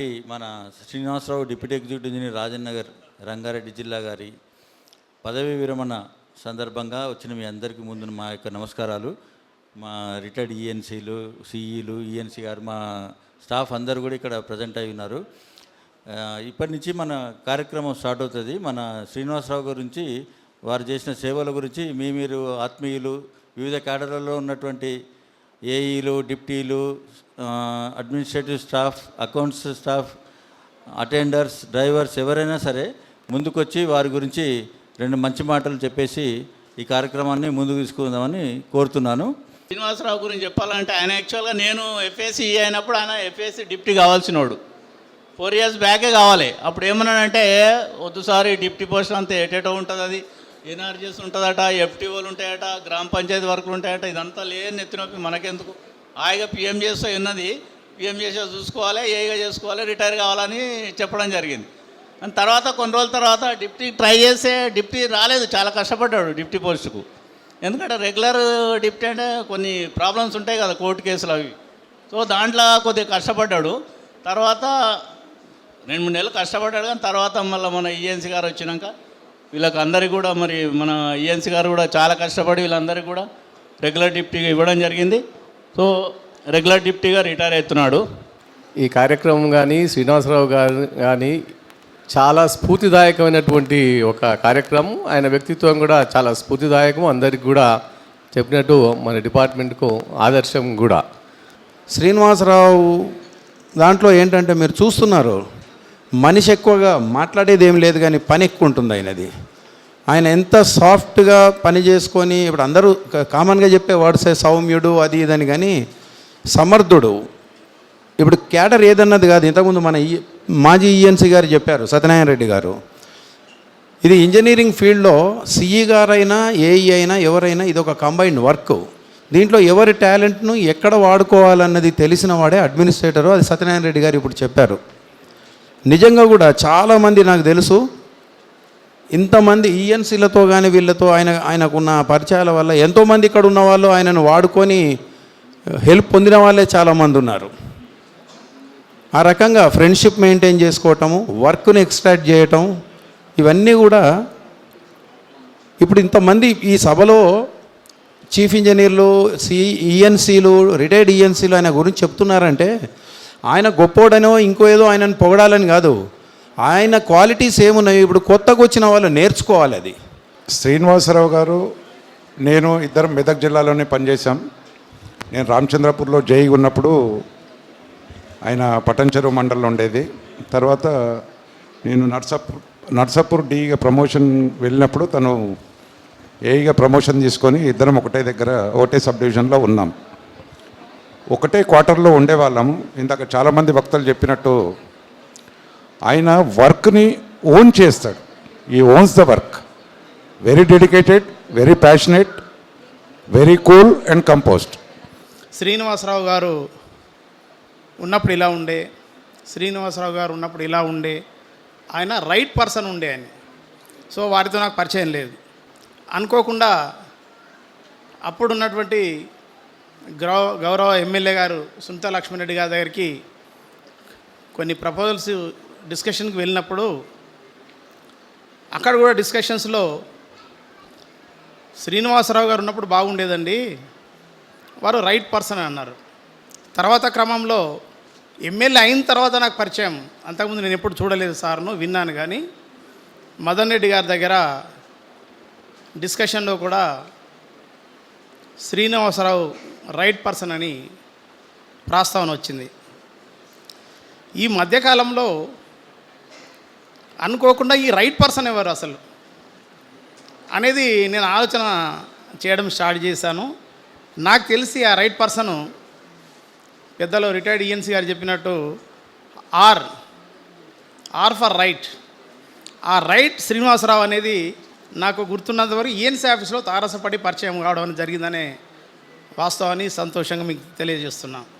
మన Srinivasarao deputy executive engineer Rajan Rangareddy జిల్లా గారి పదవీ విరమణ సందర్భంగా వచ్చిన మీ అందరికీ ముందు మా యొక్క నమస్కారాలు. మా రిటైర్డ్ ఈఎన్సీలు సిఈలు ఈఎన్సీ గారు మా స్టాఫ్ అందరు కూడా ఇక్కడ ప్రజెంట్ అయి ఉన్నారు. ఇప్పటి నుంచి మన కార్యక్రమం స్టార్ట్ అవుతుంది. మన శ్రీనివాసరావు గురించి వారు చేసిన సేవల గురించి మీ మీరు ఆత్మీయులు వివిధ కేడర్లలో ఉన్నటువంటి ఏఈలు డిప్టీలు administrative staff accounts staff attenders drivers ఎవరైనా సరే ముందుకొచ్చి వారి గురించి రెండు మంచి మాటలు చెప్పేసి ఈ కార్యక్రమాన్ని ముందుకు తీసుకుందామని కోరుతున్నాను. శ్రీనివాసరావు గురించి చెప్పాలంటే ఆయన యాక్చువల్గా నేను ఎఫ్ఏసి అయినప్పుడు ఆయన ఎఫ్ఏసి డిప్టీ కావాల్సినోడు. ఫోర్ ఇయర్స్ బ్యాకే కావాలి. అప్పుడు ఏమన్నాడంటే వద్దు సార్ ఈ డిప్టీ పోస్ట్ అంతా ఏటేటో ఉంటుంది అది ఎన్ఆర్జీఎస్ ఉంటుందట ఎఫ్టీఓలు ఉంటాయట గ్రామ పంచాయతీ వర్కులు ఉంటాయట ఇదంతా లేని ఎత్తినొప్పి మనకెందుకు? హాయిగా పిఎం ఉన్నది పిఎం చూసుకోవాలి ఏగా చేసుకోవాలి రిటైర్ కావాలని చెప్పడం జరిగింది. అని తర్వాత కొన్ని రోజుల తర్వాత డిప్టీ ట్రై చేస్తే డిప్టీ రాలేదు చాలా కష్టపడ్డాడు డిప్టీ పోస్టుకు ఎందుకంటే రెగ్యులర్ డిప్టీ అంటే కొన్ని ప్రాబ్లమ్స్ ఉంటాయి కదా కోర్టు కేసులు అవి. సో దాంట్లో కొద్దిగా కష్టపడ్డాడు. తర్వాత రెండు మూడు నెలలు కష్టపడ్డాడు కానీ తర్వాత మళ్ళీ మన ఈఎన్సీ గారు వచ్చినాక వీళ్ళకి అందరికీ కూడా మరి మన ఈఎన్సీ గారు కూడా చాలా కష్టపడి వీళ్ళందరికీ కూడా రెగ్యులర్ డిప్టీగా ఇవ్వడం జరిగింది. సో రెగ్యులర్ డిప్టీగా రిటైర్ అవుతున్నాడు. ఈ కార్యక్రమం కానీ శ్రీనివాసరావు గారు కానీ చాలా స్ఫూర్తిదాయకమైనటువంటి ఒక కార్యక్రమం. ఆయన వ్యక్తిత్వం కూడా చాలా స్ఫూర్తిదాయకం. అందరికి కూడా చెప్పినట్టు మన డిపార్ట్మెంట్కు ఆదర్శం కూడా. శ్రీనివాసరావు దాంట్లో ఏంటంటే మీరు చూస్తున్నారు మనిషి ఎక్కువగా మాట్లాడేది ఏం లేదు కానీ పని ఎక్కువ ఉంటుంది ఆయనది. ఆయన ఎంత సాఫ్ట్గా పని చేసుకొని ఇప్పుడు అందరూ కామన్గా చెప్పే వర్డ్సే సౌమ్యుడు అది ఇదని కానీ సమర్థుడు. ఇప్పుడు క్యాడర్ ఏదన్నది కాదు ఇంతకుముందు మన ఈ మాజీ ఈఎన్సీ గారు చెప్పారు సత్యనారాయణ రెడ్డి గారు. ఇది ఇంజనీరింగ్ ఫీల్డ్లో సిఈ గారైనా ఏఈ అయినా ఎవరైనా ఇది ఒక కంబైన్డ్ వర్క్. దీంట్లో ఎవరి టాలెంట్ను ఎక్కడ వాడుకోవాలన్నది తెలిసిన వాడే అడ్మినిస్ట్రేటరు అది సత్యనారాయణ రెడ్డి గారు ఇప్పుడు చెప్పారు. నిజంగా కూడా చాలామంది నాకు తెలుసు ఇంతమంది ఈఎన్సీలతో కానీ వీళ్ళతో ఆయన ఆయనకున్న పరిచయాల వల్ల ఎంతోమంది ఇక్కడ ఉన్న వాళ్ళు ఆయనను వాడుకొని హెల్ప్ పొందిన వాళ్ళే చాలామంది ఉన్నారు. ఆ రకంగా ఫ్రెండ్షిప్ మెయింటైన్ చేసుకోవటము వర్క్ను ఎక్స్ట్రాక్ట్ చేయటం ఇవన్నీ కూడా ఇప్పుడు ఇంతమంది ఈ సభలో చీఫ్ ఇంజనీర్లు సి ఈఎన్సీలు రిటైర్డ్ ఈఎన్సీలు ఆయన గురించి చెప్తున్నారంటే ఆయన గొప్పోడనో ఇంకో ఏదో ఆయనను పొగడాలని కాదు. ఆయన క్వాలిటీస్ ఏమున్నాయి ఇప్పుడు కొత్తగా వచ్చిన వాళ్ళు నేర్చుకోవాలి అది. శ్రీనివాసరావు గారు నేను ఇద్దరం మెదక్ జిల్లాలోనే పనిచేశాం. నేను రామచంద్రపూర్లో జై ఉన్నప్పుడు ఆయన పటంచెరు మండలం ఉండేది. తర్వాత నేను నర్సాపూర్ నర్సాపూర్ డీగా ప్రమోషన్ వెళ్ళినప్పుడు తను ఏఈగా ప్రమోషన్ తీసుకొని ఇద్దరం ఒకటే దగ్గర ఒకటే సబ్ డివిజన్లో ఉన్నాం. ఒకటే క్వార్టర్లో ఉండేవాళ్ళము. ఇందాక చాలామంది వక్తలు చెప్పినట్టు ఆయన వర్క్ని ఓన్ చేస్తాడు. ఈ owns the work very dedicated very passionate very cool and composed Srinivasarao గారు ఉన్నప్పుడు ఇలా ఉండే శ్రీనివాసరావు గారు ఉన్నప్పుడు ఇలా ఉండే ఆయన రైట్ పర్సన్ ఉండే ఆయన. సో వారితో నాకు పరిచయం లేదు. అనుకోకుండా అప్పుడున్నటువంటి గౌరవ గౌరవ ఎమ్మెల్యే గారు సునీతా లక్ష్మణరెడ్డి గారి దగ్గరికి కొన్ని ప్రపోజల్స్ డిస్కషన్కి వెళ్ళినప్పుడు అక్కడ కూడా డిస్కషన్స్లో శ్రీనివాసరావు గారు ఉన్నప్పుడు బాగుండేదండి. వారు రైట్ పర్సన్ అన్నారు. తర్వాత క్రమంలో ఎమ్మెల్యే అయిన తర్వాత నాకు పరిచయం. అంతకుముందు నేను ఎప్పుడు చూడలేదు సార్ను విన్నాను కానీ మదన్ రెడ్డి గారి దగ్గర డిస్కషన్లో కూడా శ్రీనివాసరావు రైట్ పర్సన్ అని ప్రస్తావన వచ్చింది. ఈ మధ్యకాలంలో అనుకోకుండా ఈ రైట్ పర్సన్ ఎవరు అసలు? అనేది నేను ఆలోచన చేయడం స్టార్ట్ చేశాను. నాకు తెలిసి ఆ రైట్ పర్సను పెద్దలు రిటైర్డ్ ఈఎన్సీ గారు చెప్పినట్టు ఆర్ ఆర్ ఫర్ రైట్ ఆ రైట్ శ్రీనివాసరావు అనేది నాకు గుర్తున్నంత వరకు ఈఎన్సీ ఆఫీస్లో తారసపడి పరిచయం కావడం జరిగిందనే వాస్తవాన్ని సంతోషంగా మీకు తెలియజేస్తున్నాను